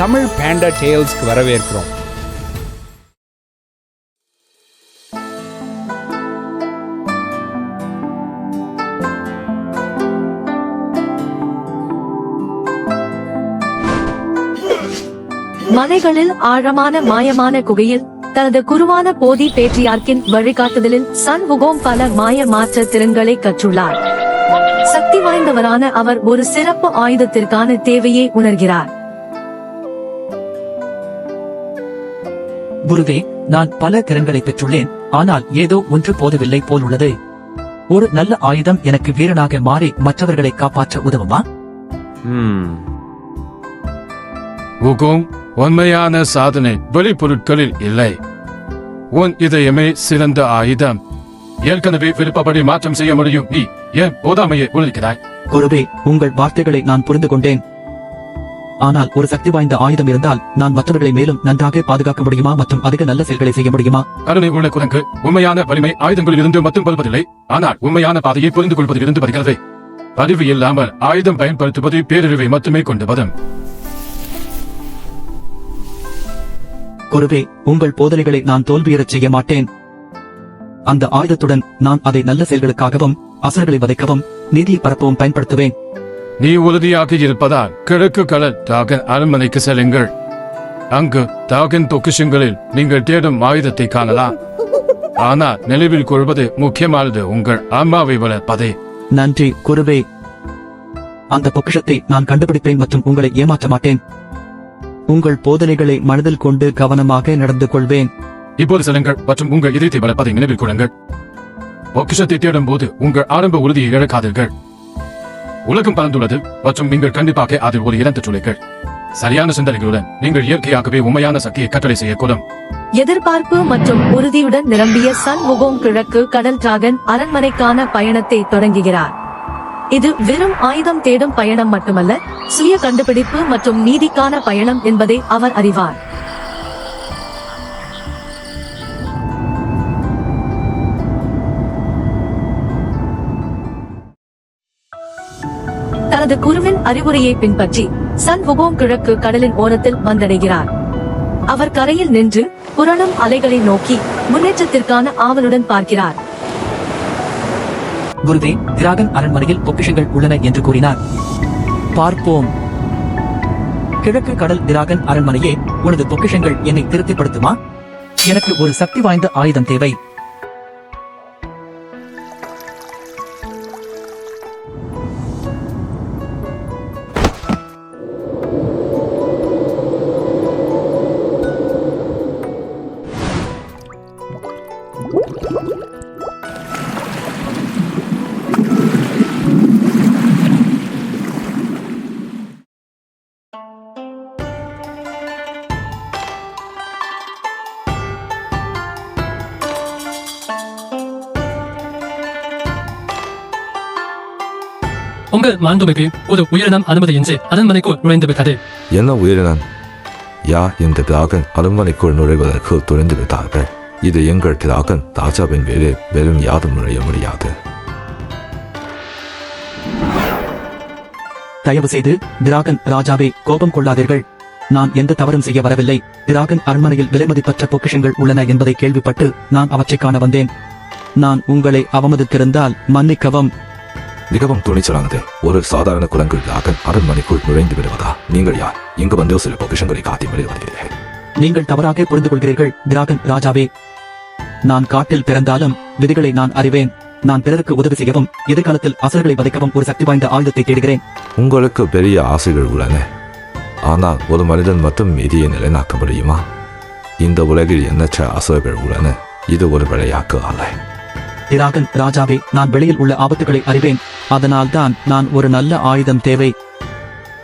தமிழ் பேண்டா டேல்ஸ்க்கு வரவேற்கிறோம். மலைகளில் ஆழமான மாயமான குகையில் தனது குருவான போதி பேட்ரியார்க்கின் வழிகாட்டுதலில் சன் உகோம் பல மாய மாற்ற திறன்களை கற்றுள்ளார். சக்தி வாய்ந்தவரான அவர் ஒரு சிறப்பு ஆயுதத்திற்கான தேவையை உணர்கிறார். குருவே நான் பல திறன்களை பெற்றுள்ளேன் ஆனால் ஏதோ ஒன்று போதவில்லை போல் உள்ளது ஒரு நல்ல ஆயுதம் எனக்கு வீரனாக மாறி மற்றவர்களை காப்பாற்ற உதவுமா? உகும் உண்மையான சாதனை வெளிப்பொருட்களில் இல்லை. உன் இதயமே சிறந்த ஆயுதம். ஏற்கனவே விருப்பப்படி மாற்றம் செய்ய முடியும். நீ ஏன் போதாமையை உழைக்கிறாய் குருவே உங்கள் வார்த்தைகளை நான் புரிந்து கொண்டேன் ஆனால் ஒரு சக்தி வாய்ந்த ஆயுதம் இருந்தால் நான் மற்றவர்களை மேலும் நன்றாக பாதுகாக்க முடியுமா மற்றும் அதிக நல்ல செயல்களை செய்ய முடியுமா? கருணை உள்ள குரங்கு உண்மையான வலிமை ஆயுதங்களில் இருந்து மட்டும் வருவதில்லை. ஆனால் உண்மையான பாதையை புரிந்து கொள்வதில் இருந்து வருகிறது. அறிவு இல்லாமல் ஆயுதம் பயன்படுத்துவது பேரறிவை மட்டுமே கொண்டு வரும். குருவே உங்கள் போதனைகளை நான் தோல்வியுறச் செய்ய மாட்டேன். அந்த ஆயுதத்துடன் நான் அதை நல்ல செயல்களுக்காகவும் அசர்களை வதைக்கவும் நீதியை பரப்பவும் பயன்படுத்துவேன். நீ உறுதியாக இருப்பதால் கிழக்கு கடல் தாகன் அரண்மனைக்கு செல்லுங்கள். அங்கு தாகன் பொக்கிஷங்களில் நீங்கள் தேடும் ஆயுதத்தை காணலாம். ஆனால் நினைவில் கொள்வது முக்கியமானது உங்கள் அம்மாவை வளர்ப்பதே. நன்றி குருவே. அந்த பொக்கிஷத்தை நான் கண்டுபிடிப்பேன் மற்றும் உங்களை ஏமாற்ற மாட்டேன். உங்கள் போதனைகளை மனதில் கொண்டு கவனமாக நடந்து கொள்வேன். இப்போது செல்லுங்கள் மற்றும் உங்கள் இதயத்தை வளர்ப்பதை நினைவில் கொள்ளுங்கள். பொக்கிஷத்தை தேடும் போது உங்கள் ஆரம்ப உறுதியை இழக்காதீர்கள். உலகம் பறந்துள்ளது மற்றும் நீங்கள் கண்டிப்பாக அதில் ஒரு இடம் சரியான சிந்தனைகளுடன் நீங்கள் இயற்கையாகவே உண்மையான சக்தியை கட்டளை செய்யக்கூடும் எதிர்பார்ப்பு மற்றும் உறுதியுடன் நிரம்பிய சன் முகோங் கிழக்கு கடல் டிராகன் அரண்மனைக்கான பயணத்தை தொடங்குகிறார். இது வெறும் ஆயுதம் தேடும் பயணம் மட்டுமல்ல சுய கண்டுபிடிப்பு மற்றும் நீதிக்கான பயணம் என்பதை அவர் அறிவார். தனது குருவின் அறிவுரையை பின்பற்றி சன் உகோம் கிழக்கு கடலின் ஓரத்தில் வந்தடைகிறார். அவர் கரையில் நின்று புரளும் அலைகளை நோக்கி முன்னேற்றத்திற்கான ஆவலுடன் பார்க்கிறார். குருதே திராகன் அரண்மனையில் பொக்கிஷங்கள் உள்ளன என்று கூறினார். பார்ப்போம். கிழக்கு கடல் திராகன் அரண்மனையே உனது பொக்கிஷங்கள் என்னை திருப்திப்படுத்துமா? எனக்கு ஒரு சக்தி வாய்ந்த ஆயுதம் தேவை. உங்கள் மாண்புமிகு ஒரு உயிரினம் அனுமதியின்றி அரண்மனைக்குள் நுழைந்து விட்டது என்ன உயிரினம் யா இந்த திராகன் அரண்மனைக்குள் நுழைவதற்கு துணிந்து விட்டார்கள் இது எங்கள் திராகன் ராஜாவின் வேறு வெறும் யாரும் நுழைய முடியாது தயவு செய்து திராகன் ராஜாவே கோபம் கொள்ளாதீர்கள். நான் எந்த தவறும் செய்ய வரவில்லை. திராகன் அரண்மனையில் விலைமதிப்பற்ற பொக்கிஷங்கள் உள்ளன என்பதை கேள்விப்பட்டு நான் அவற்றைக் காண வந்தேன். நான் உங்களை அவமதித்திருந்தால் மன்னிக்கவும். மிகவும் துணிச்சலானது. ஒரு சாதாரண குரங்கு திராகன் அரண்மனைக்குள் நுழைந்து விடுவதா? நீங்கள் யார்? இங்கு வந்து சில பொக்கிஷங்களை காட்டி வெளிவருகிறீர்கள் நீங்கள் தவறாக புரிந்து கொள்கிறீர்கள் திராகன் ராஜாவே. நான் காட்டில் பிறந்தாலும் விதிகளை நான் அறிவேன். நான் பிறருக்கு உதவி செய்யவும் எதிர்காலத்தில் அசர்களை வதைக்கவும் ஒரு சக்தி வாய்ந்த ஆயுதத்தை தேடுகிறேன். உங்களுக்கு பெரிய ஆசைகள் உள்ளன. ஆனால் ஒரு மனிதன் மட்டும் மீதியை நிலைநாட்ட முடியுமா? இந்த உலகில் எண்ணற்ற அசுரர்கள் உள்ளன. இது ஒரு விளையாட்டு அல்ல. திராகன் ராஜாவே நான் வெளியில் உள்ள ஆபத்துகளை அறிவேன். அதனால்தான் நான் ஒரு நல்ல ஆயுதம் தேவை.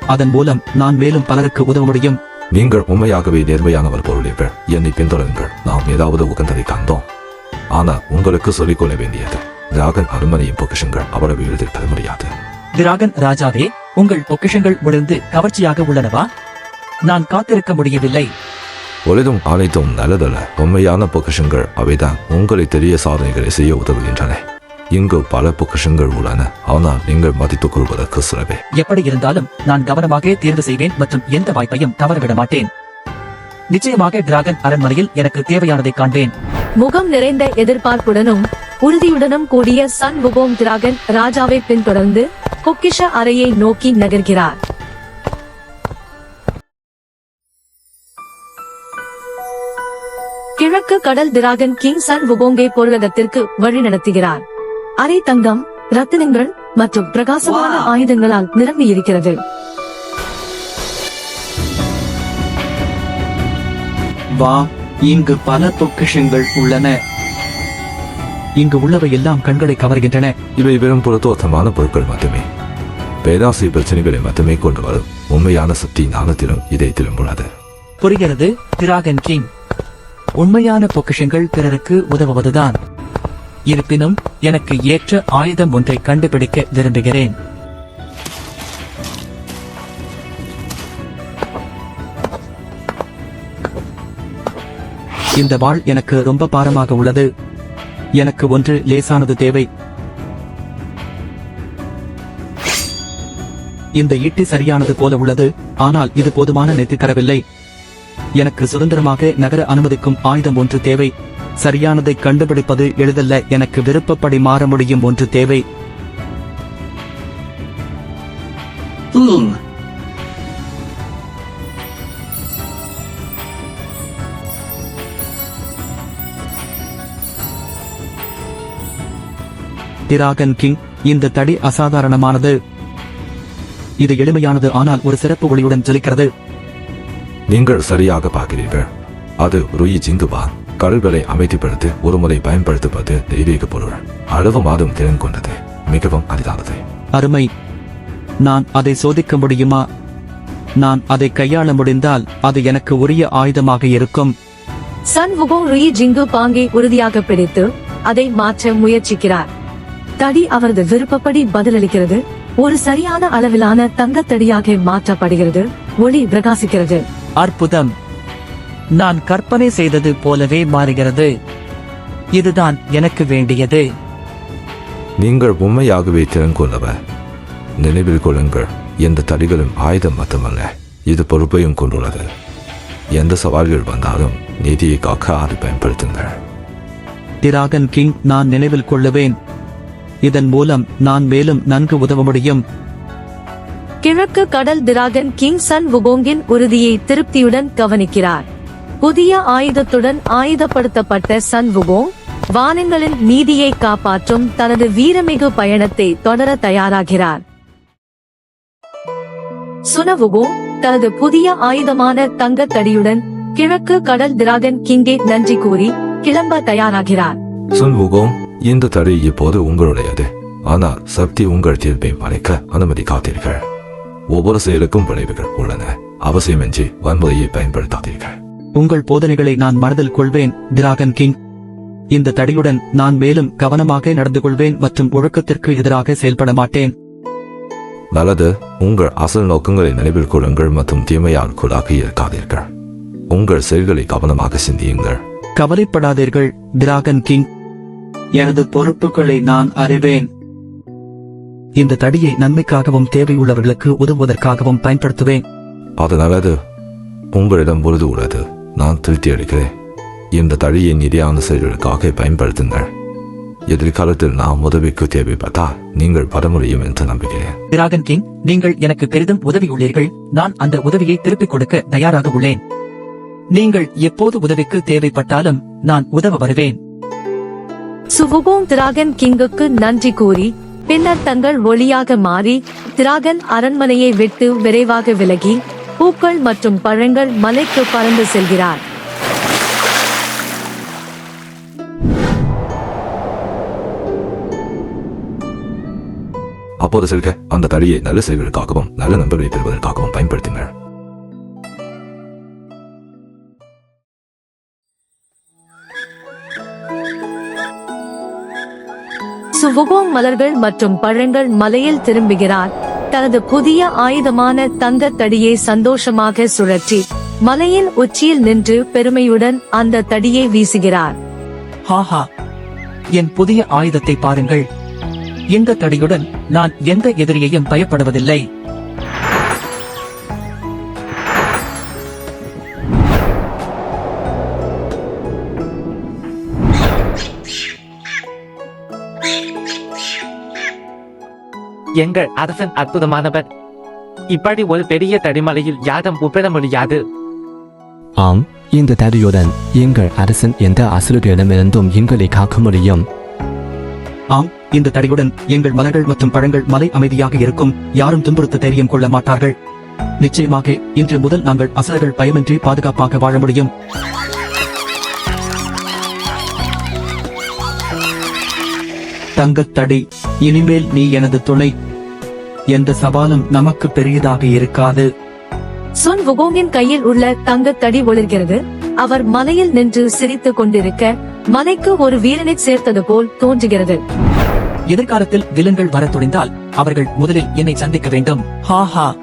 அதன் மூலம் நான் மேலும் பலருக்கு உதவ முடியும். நீங்கள் உண்மையாகவே நேர்மையானவர் பொருளீர்கள் என்னை பின்தொடருங்கள். நாம் ஏதாவது உகந்ததை கண்டோம் ஆனால் உங்களுக்கு சொல்லிக்கொள்ள வேண்டியது திராகன் அரண்மனையின் பொக்கிஷங்கள் அவ்வளவு எளிதில் பெற முடியாது. திராகன் ராஜாவே உங்கள் பொக்கிஷங்கள் விழுந்து கவர்ச்சியாக உள்ளனவா? நான் காத்திருக்க முடியவில்லை. ஒளிதும் அனைத்தும் நல்லதல்ல. உண்மையான பொக்கிஷங்கள் அவைதான். உங்களை தெரிய சாதனைகளை செய்ய உதவுகின்றன. இங்கு பல பொக்கிஷங்கள் உள்ளன. ஆனால் நீங்கள் மதித்துக் கொள்வதற்கு சிலவே. எப்படி இருந்தாலும் நான் கவனமாக தேர்வு செய்வேன் மற்றும் எந்த வாய்ப்பையும் தவறவிட மாட்டேன். நிச்சயமாக டிராகன் அரண்மனையில் எனக்கு தேவையானதை காண்பேன். முகம் நிறைந்த எதிர்பார்ப்புடனும் உறுதியுடனும் கூடிய சன் வுகோங் டிராகன் ராஜாவை பின்தொடர்ந்து பொக்கிஷ அறையை நோக்கி நகர்கிறார். கிழக்கு கடல் டிராகன் கிங் சன் வுகோங்கை பொருளகத்திற்கு வழிநடத்துகிறார். அரை தங்கம் ரத்தினங்கள் மற்றும் பிரகாசமான ஆயுதங்களால் நிரம்பி இருக்கிறது வா இங்கு பல பொக்கிஷங்கள் உள்ளன. இங்கு உள்ளவை எல்லாம் கண்களை கவர்கின்றன. இவை வெறும் புறத்தோற்றமான பொருட்கள் மட்டுமே. பேராசை பிரச்சனைகளை மட்டுமே கொண்டு வரும். உண்மையான சக்தி ஞானத்திலும் இதயத்திலும் உள்ளது. புரிகிறது டிராகன் கிங் உண்மையான பொக்கிஷங்கள் பிறருக்கு உதவுவதுதான். இருப்பினும் எனக்கு ஏற்ற ஆயுதம் ஒன்றை கண்டுபிடிக்க விரும்புகிறேன். இந்த வாள் எனக்கு ரொம்ப பாரமாக உள்ளது. எனக்கு ஒன்று லேசானது தேவை. இந்த ஈட்டி சரியானது போல உள்ளது ஆனால் இது போதுமான நெத்தி தரவில்லை எனக்கு சுதந்திரமாக நகர அனுமதிக்கும் ஆயுதம் ஒன்று தேவை. சரியானதை கண்டுபிடிப்பது எளிதல்ல. எனக்கு விருப்பப்படி மாற முடியும் ஒன்று தேவை. டிராகன் கிங் இந்த தடி அசாதாரணமானது. இது எளிமையானது ஆனால் ஒரு சிறப்பு ஒளியுடன் ஜொலிக்கிறது. நீங்கள் சரியாக பார்க்கிறீர்கள். அது ருயி ஜிங்குபான் கடல்களை அமைதிப்படுத்தி ஒருமுறை பயன்படுத்துவது தெய்வீக பொருள். அளவு மாதம் திறன் கொண்டது மிகவும் அரிதானது. அருமை. நான் அதை சோதிக்க முடியுமா? நான் அதை கையாள முடிந்தால் அது எனக்கு உரிய ஆயுதமாக இருக்கும். சன் வுகோங் ருயி ஜிங்கு பாங்கை உறுதியாக பிடித்து அதை மாற்ற முயற்சிக்கிறார். தடி அவரது விருப்பப்படி பதிலளிக்கிறது. ஒரு சரியான அளவிலான தங்கத்தடியாக மாற்றப்படுகிறது. ஒளி பிரகாசிக்கிறது. அற்புதம். நான் கற்பனை செய்தது போலவே மாறுகிறது. இதுதான் எனக்கு வேண்டியது. நீங்கள் உண்மையாகவே திறன் கொண்டவர் நினைவில் கொள்ளுங்கள் எந்த தடிகளும் ஆயுதம் மட்டுமல்ல இது பொறுப்பையும் கொண்டுள்ளது. எந்த சவால்கள் வந்தாலும் நீதியை காக்க அதை பயன்படுத்துங்கள். டிராகன் கிங் நான் நினைவில் கொள்ளுவேன். இதன் மூலம் நான் மேலும் நன்கு உதவ முடியும். கிழக்கு கடல் டிராகன் கிங் சன் வுகோங்கின் உறுதியை திருப்தியுடன் கவனிக்கிறார். புதிய ஆயுதத்துடன் ஆயுதப்படுத்தப்பட்ட சன் வுகோங் வானங்களின் நீதியை காப்பாற்றும் தனது வீரமிகு பயணத்தை தொடர தயாராகிறார். சுனவுகோங் தனது புதிய ஆயுதமான தங்கத்தடியுடன் கிழக்கு கடல் திராகன் கிங்கே நன்றி கூறி கிளம்ப தயாராகிறார். சுன்வுகோங் இந்த தடை இப்போது உங்களுடையது. ஆனால் சக்தி உங்கள் தீர்ப்பை மறைக்க அனுமதி காத்தீர்கள். ஒவ்வொரு செயலுக்கும் விளைவுகள் உள்ளன. அவசியமின்றி வன்முறையை பயன்படுத்தாதீர்கள். உங்கள் போதனைகளை நான் மனதில் கொள்வேன் டிராகன் கிங். இந்த தடியுடன் நான் மேலும் கவனமாக நடந்து கொள்வேன் மற்றும் ஒழுக்கத்திற்கு எதிராக செயல்பட மாட்டேன். நல்லது உங்கள் அசல் நோக்கங்களை நினைவில் கொள்ளுங்கள் மற்றும் தீமையால் கூடாக இருக்காதீர்கள். உங்கள் செயல்களை கவனமாக சிந்தியுங்கள். கவலைப்படாதீர்கள் டிராகன் கிங். எனது பொறுப்புகளை நான் அறிவேன். இந்த தடியை நன்மைக்காகவும் தேவையுள்ளவர்களுக்கு உதவுவதற்காகவும் பயன்படுத்துவேன். அது நல்லது உங்களிடம் உறுதி உள்ளது. நான் அளிக்கிறேன். இந்த தழியை நிதியான செயல்களுக்காக பயன்படுத்துங்கள். எதிர்காலத்தில் நாம் உதவிக்கு தேவைப்பட்டால் நீங்கள் பெற முடியும் என்று நம்புகிறேன். டிராகன் கிங் நீங்கள் எனக்கு பெரிதும் உதவியுள்ளீர்கள் நான் அந்த உதவியை திருப்பிக் கொடுக்க தயாராக உள்ளேன். நீங்கள் எப்போது உதவிக்கு தேவைப்பட்டாலும் நான் உதவ வருவேன். சுவுகோங் டிராகன் கிங்குக்கு நன்றி கூறி பின்னர் தங்கள் ஒளியாக மாறி டிராகன் அரண்மனையை விட்டு விரைவாக விலகி பூக்கள் மற்றும் பழங்கள் மலைக்கு பறந்து செல்கிறார். அப்போது செல்க அந்த தழியை நல்ல செயல்களுக்காகவும் நல்ல நண்பர்களை பெறுவதற்காகவும் பயன்படுத்துங்கள். சுவுகோங் மலர்கள் மற்றும் பழங்கள் மலையில் திரும்புகிறார். தனது புதிய ஆயுதமான தங்க தடியை சந்தோஷமாக சுழற்றி மலையின் உச்சியில் நின்று பெருமையுடன் அந்த தடியை வீசுகிறார். ஹாஹா. என் புதிய ஆயுதத்தை பாருங்கள். இந்த தடியுடன் நான் எந்த எதிரியையும் பயப்படுவதில்லை. எங்கள் அரசன் அற்புதமானவர் இப்படி ஒரு பெரிய தடிமலையில் யாரும் ஒப்பிட முடியாது ஆம் இந்த தடியுடன் எங்கள் அரசன் எந்த அசுரர்களிடமிருந்தும் எங்களை காக்க முடியும். ஆம் இந்த தடியுடன் எங்கள் மலர்கள் மற்றும் பழங்கள் மலை அமைதியாக இருக்கும். யாரும் துன்புறுத்த தைரியம் கொள்ள மாட்டார்கள். நிச்சயமாக இன்று முதல் நாங்கள் அசுரர்கள் பயமின்றி பாதுகாப்பாக வாழ முடியும். தங்கத்தடி இனிமேல் நீ எனது துணை. எந்த சவாலும் நமக்கு பெரியதாக இருக்காது. சுன் வுகோங்கின் கையில் உள்ள தங்கத்தடி ஒளிர்கிறது. அவர் மலையில் நின்று சிரித்துக் கொண்டிருக்க மலைக்கு ஒரு வீரனை சேர்த்தது போல் தோன்றுகிறது. எதிர்காலத்தில் விலங்குகள் வரத் துணிந்தால் அவர்கள் முதலில் என்னை சந்திக்க வேண்டும். ஹா ஹா.